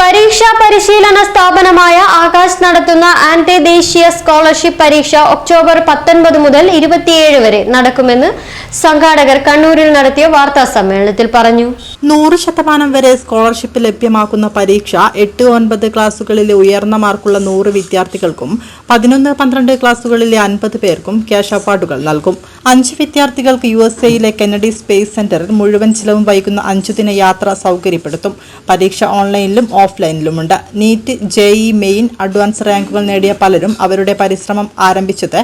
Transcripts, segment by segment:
പരി പരീക്ഷാ പരിശീലന സ്ഥാപനമായ ആകാശ് നടത്തുന്ന അന്തർദേശീയ സ്കോളർഷിപ്പ് പരീക്ഷ ഒക്ടോബർ പത്തൊൻപത് മുതൽ ഇരുപത്തിയേഴ് വരെ നടക്കുമെന്ന് സംഘാടകർ കണ്ണൂരിൽ നടത്തിയ വാർത്താ സമ്മേളനത്തിൽ പറഞ്ഞു. നൂറ് ശതമാനം വരെ സ്കോളർഷിപ്പ് ലഭ്യമാക്കുന്ന പരീക്ഷ എട്ട് ഒൻപത് ക്ലാസുകളിലെ ഉയർന്ന മാർക്കുള്ള നൂറ് വിദ്യാർത്ഥികൾക്കും പതിനൊന്ന് പന്ത്രണ്ട് ക്ലാസുകളിലെ അൻപത് പേർക്കും ക്യാഷ് അവാർഡുകൾ നൽകും. അഞ്ച് വിദ്യാർത്ഥികൾക്ക് യു എസ് എയിലെ കെനഡി സ്പേസ് സെന്ററിൽ മുഴുവൻ ചിലവും വൈകുന്ന അഞ്ചു ദിന യാത്ര സൗകര്യപ്പെടുത്തും. പരീക്ഷ ഓൺലൈനിലും ഓഫ്ലൈനിലുമുണ്ട് നീറ്റ് ജെഇ മെയിൻ അഡ്വാൻസ് റാങ്കുകൾ നേടിയ പലരും അവരുടെ പരിശ്രമം ആരംഭിച്ചത്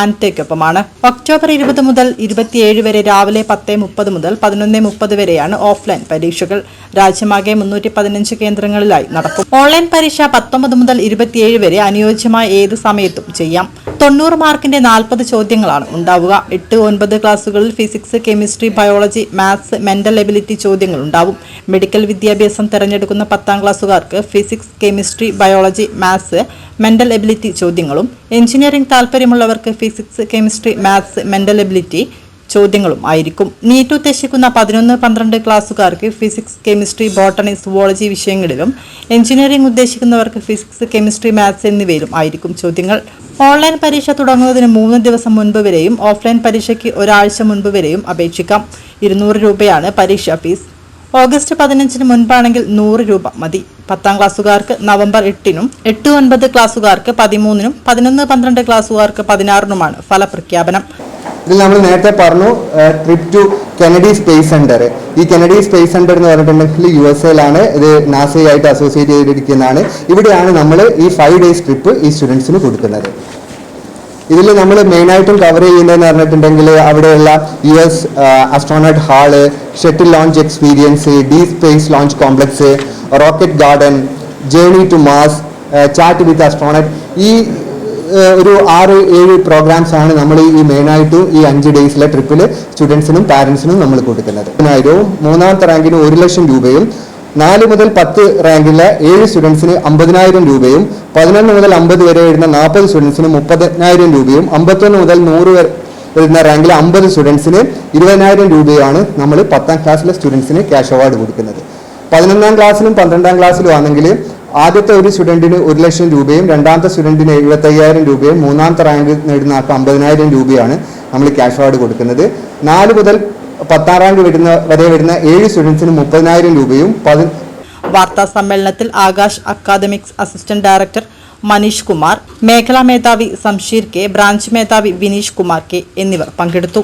ആന്റയ്ക്കൊപ്പമാണ് ഒക്ടോബർ ഇരുപത് മുതൽ ഇരുപത്തിയേഴ് വരെ രാവിലെ പത്ത് മുപ്പത് മുതൽ പതിനൊന്ന് മുപ്പത് വരെയാണ് ഓഫ്ലൈൻ പരീക്ഷകൾ. രാജ്യമാകെ മുന്നൂറ്റി പതിനഞ്ച് കേന്ദ്രങ്ങളിലായി നടക്കും. ഓൺലൈൻ പരീക്ഷ പത്തൊമ്പത് മുതൽ ഇരുപത്തിയേഴ് വരെ അനുയോജ്യമായ ഏത് സമയത്തും ചെയ്യാം. തൊണ്ണൂറ് മാർക്കിന്റെ നാൽപ്പത് ചോദ്യങ്ങളാണ് ഉണ്ടാവുക. എട്ട് ഒൻപത് ക്ലാസ്സുകളിൽ physics chemistry biology maths mental ability ചോദ്യങ്ങൾ ഉണ്ടാവും. മെഡിക്കൽ വിദ്യാഭ്യാസം തിരഞ്ഞെടുക്കുന്ന പത്താം ക്ലാസ്സുകാർക്ക് physics chemistry biology maths mental ability ചോദ്യങ്ങളും എഞ്ചിനീയറിംഗ് താല്പര്യമുള്ളവർക്ക് physics chemistry maths mental ability ചോദ്യങ്ങളും ആയിരിക്കും. നീറ്റ് ഉദ്ദേശിക്കുന്ന പതിനൊന്ന് പന്ത്രണ്ട് ക്ലാസ്സുകാർക്ക് ഫിസിക്സ് കെമിസ്ട്രി ബോട്ടണി സുവോളജി വിഷയങ്ങളിലും എഞ്ചിനീയറിംഗ് ഉദ്ദേശിക്കുന്നവർക്ക് ഫിസിക്സ് കെമിസ്ട്രി മാത്സ് എന്നിവയിലും ആയിരിക്കും ചോദ്യങ്ങൾ. ഓൺലൈൻ പരീക്ഷ തുടങ്ങുന്നതിന് മൂന്ന് ദിവസം മുൻപ് വരെയും ഓഫ്ലൈൻ പരീക്ഷയ്ക്ക് ഒരാഴ്ച മുൻപ് വരെയും അപേക്ഷിക്കാം. ഇരുന്നൂറ് രൂപയാണ് പരീക്ഷാ ഫീസ്. ഓഗസ്റ്റ് പതിനഞ്ചിന് മുൻപാണെങ്കിൽ നൂറ് രൂപ മതി. പത്താം ക്ലാസ്സുകാർക്ക് നവംബർ എട്ടിനും എട്ട് ഒൻപത് ക്ലാസ്സുകാർക്ക് പതിമൂന്നിനും പതിനൊന്ന് പന്ത്രണ്ട് ക്ലാസ്സുകാർക്ക് പതിനാറിനുമാണ് ഫലപ്രഖ്യാപനം. ഇതിൽ നമ്മൾ നേരത്തെ പറഞ്ഞു trip to Kennedy space centre ഈ കെനഡി സ്പേസ് സെന്റർ എന്ന് പറഞ്ഞിട്ടുണ്ടെങ്കിൽ യു എസ് എയിലാണ് ഇത് നാസയായിട്ട് അസോസിയേറ്റ് ചെയ്തിരിക്കുന്നതാണ്. ഇവിടെയാണ് നമ്മൾ ഈ ഫൈവ് ഡേയ്സ് ട്രിപ്പ് ഈ സ്റ്റുഡൻസിന് കൊടുക്കുന്നത്. ഇതിൽ നമ്മൾ മെയിനായിട്ടും കവർ ചെയ്യുന്നതെന്ന് പറഞ്ഞിട്ടുണ്ടെങ്കിൽ അവിടെയുള്ള U S astronaut hall shuttle launch experience the space launch complex rocket garden journey to Mars chat with astronaut ഈ ഒരു ആറ് ഏഴ് പ്രോഗ്രാംസ് ആണ് നമ്മൾ ഈ മെയിനായിട്ട് ഈ അഞ്ച് ഡേയ്സിലെ ട്രിപ്പിൽ സ്റ്റുഡൻസിനും പാരൻസിനും നമ്മൾ കൊടുക്കുന്നത്. പതിനായിരവും മൂന്നാമത്തെ റാങ്കിന് ഒരു ലക്ഷം രൂപയും നാല് മുതൽ പത്ത് റാങ്കിലെ ഏഴ് സ്റ്റുഡൻസിന് അമ്പതിനായിരം രൂപയും പതിനൊന്ന് മുതൽ അമ്പത് വരെ വരുന്ന നാൽപ്പത് സ്റ്റുഡൻസിന് മുപ്പതിനായിരം രൂപയും അമ്പത്തൊന്ന് മുതൽ നൂറ് വരെ വരുന്ന റാങ്കിലെ അമ്പത് സ്റ്റുഡൻസിന് ഇരുപതിനായിരം രൂപയാണ് നമ്മൾ പത്താം ക്ലാസ്സിലെ സ്റ്റുഡൻസിന് ക്യാഷ് അവാർഡ് കൊടുക്കുന്നത്. പതിനൊന്നാം ക്ലാസ്സിലും പന്ത്രണ്ടാം ക്ലാസ്സിലും ആണെങ്കിൽ ആദ്യത്തെ ഒരു സ്റ്റുഡന്റിന് ഒരു ലക്ഷം രൂപയും രണ്ടാമത്തെ സ്റ്റുഡന്റിന് എഴുപത്തയ്യായിരം രൂപയും മൂന്നാമത്തെ റാങ്ക് നേടുന്ന ആൾക്ക് അമ്പതിനായിരം രൂപയാണ് നമ്മൾ ക്യാഷ് അവാർഡ് കൊടുക്കുന്നത്. നാല് മുതൽ പത്താം റാങ്ക് വരുന്ന വരെ വരുന്ന ഏഴ് സ്റ്റുഡൻസിന് മുപ്പതിനായിരം രൂപയും പതി വാർത്താ സമ്മേളനത്തിൽ Aakash academics assistant director Manish Kumar മേഖലാ മേധാവി സംഷീർ കെ ബ്രാഞ്ച് മേധാവി വിനീഷ് കുമാർ കെ എന്നിവർ പങ്കെടുത്തു.